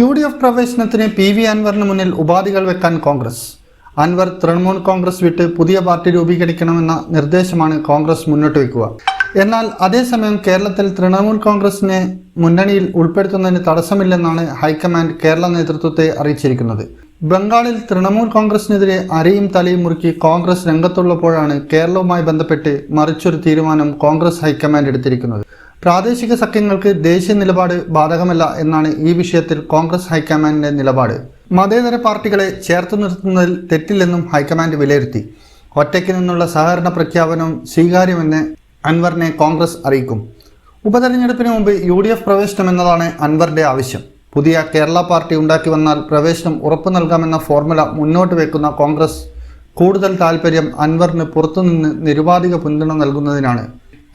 U D F പ്രവേശനത്തിന് P V അൻവറിന് മുന്നിൽ ഉപാധികൾ വെക്കാൻ കോൺഗ്രസ്. അൻവർ തൃണമൂൽ കോൺഗ്രസ് വിട്ട് പുതിയ പാർട്ടി രൂപീകരിക്കണമെന്ന നിർദ്ദേശമാണ് കോൺഗ്രസ് മുന്നോട്ട് വയ്ക്കുക. എന്നാൽ അതേസമയം കേരളത്തിൽ തൃണമൂൽ കോൺഗ്രസിനെ മുന്നണിയിൽ ഉൾപ്പെടുത്തുന്നതിന് തടസ്സമില്ലെന്നാണ് ഹൈക്കമാൻഡ് കേരള നേതൃത്വത്തെ അറിയിച്ചിരിക്കുന്നത്. ബംഗാളിൽ തൃണമൂൽ കോൺഗ്രസിനെതിരെ അരയും തലയും മുറുക്കി കോൺഗ്രസ് രംഗത്തുള്ളപ്പോഴാണ് കേരളവുമായി ബന്ധപ്പെട്ട് മറിച്ചൊരു തീരുമാനം കോൺഗ്രസ് ഹൈക്കമാൻഡ് എടുത്തിരിക്കുന്നത്. പ്രാദേശിക സഖ്യങ്ങൾക്ക് ദേശീയ നിലപാട് ബാധകമല്ല എന്നാണ് ഈ വിഷയത്തിൽ കോൺഗ്രസ് ഹൈക്കമാൻഡിന്റെ നിലപാട്. മതേതര പാർട്ടികളെ ചേർത്ത് നിർത്തുന്നതിൽ തെറ്റില്ലെന്നും ഹൈക്കമാൻഡ് വിലയിരുത്തി. ഒറ്റയ്ക്ക് നിന്നുള്ള സഹകരണ പ്രഖ്യാപനം സ്വീകാര്യമെന്ന് അൻവറിനെ കോൺഗ്രസ് അറിയിക്കും. ഉപതെരഞ്ഞെടുപ്പിന് മുമ്പ് യു ഡി എഫ് പ്രവേശനം എന്നതാണ് അൻവറിന്റെ ആവശ്യം. പുതിയ കേരള പാർട്ടി ഉണ്ടാക്കി വന്നാൽ പ്രവേശനം ഉറപ്പു നൽകാമെന്ന ഫോർമുല മുന്നോട്ട് വെക്കുന്ന കോൺഗ്രസ് കൂടുതൽ താൽപ്പര്യം അൻവറിന് പുറത്തുനിന്ന് നിരുപാധിക പിന്തുണ നൽകുന്നതിനാണ്.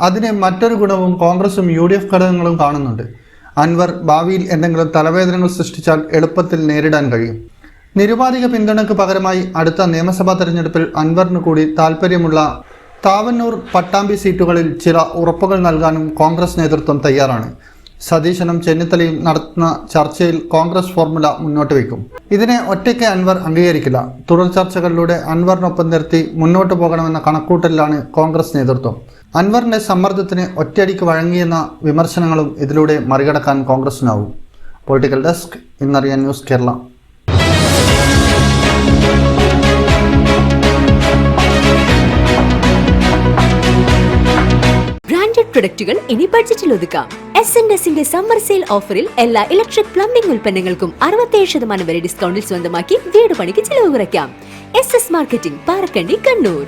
അതിന് മറ്റൊരു ഗുണവും കോൺഗ്രസും യു ഡി എഫ് ഘടകങ്ങളും കാണുന്നുണ്ട്. അൻവർ ഭാവിയിൽ എന്തെങ്കിലും തലവേദനകൾ സൃഷ്ടിച്ചാൽ എളുപ്പത്തിൽ നേരിടാൻ കഴിയും. നിരുപാധിക പിന്തുണയ്ക്ക് പകരമായി അടുത്ത നിയമസഭാ തെരഞ്ഞെടുപ്പിൽ അൻവറിന് കൂടി താൽപ്പര്യമുള്ള താവന്നൂർ പട്ടാമ്പി സീറ്റുകളിൽ ചില ഉറപ്പുകൾ നൽകാനും കോൺഗ്രസ് നേതൃത്വം തയ്യാറാണ്. സതീശനും ചെന്നിത്തലയും നടത്തുന്ന ചർച്ചയിൽ കോൺഗ്രസ് ഫോർമുല മുന്നോട്ട് വയ്ക്കും. ഇതിനെ ഒറ്റയ്ക്ക് അൻവർ അംഗീകരിക്കില്ല. തുടർ ചർച്ചകളിലൂടെ അൻവറിനൊപ്പം നിർത്തി മുന്നോട്ട് പോകണമെന്ന കണക്കൂട്ടലിലാണ് കോൺഗ്രസ് നേതൃത്വം. അൻവറിന്റെ സമ്മർദ്ദത്തിന് ഒറ്റയടിക്ക് വഴങ്ങിയെന്ന വിമർശനങ്ങളും ഇതിലൂടെ മറികടക്കാൻ കോൺഗ്രസിനാവും. പൊളിറ്റിക്കൽ ഡെസ്ക് ഇന്നറിയാൻ ന്യൂസ് കേരള. പ്രൊഡക്റ്റുകൾ ഇനി ബഡ്ജറ്റിൽ ഒതുക്കാം. എസ് എൻ എസിന്റെ സമ്മർ സെയിൽ ഓഫറിൽ എല്ലാ ഇലക്ട്രിക് പ്ലംബിംഗ് ഉൽപ്പന്നങ്ങൾക്കും അറുപത്തേഴ് ശതമാനം വരെ ഡിസ്കൗണ്ടിൽ സ്വന്തമാക്കി വീട് പണിക്ക് ചിലവ് കുറയ്ക്കാം. S S marketing Parakkandi Kannur.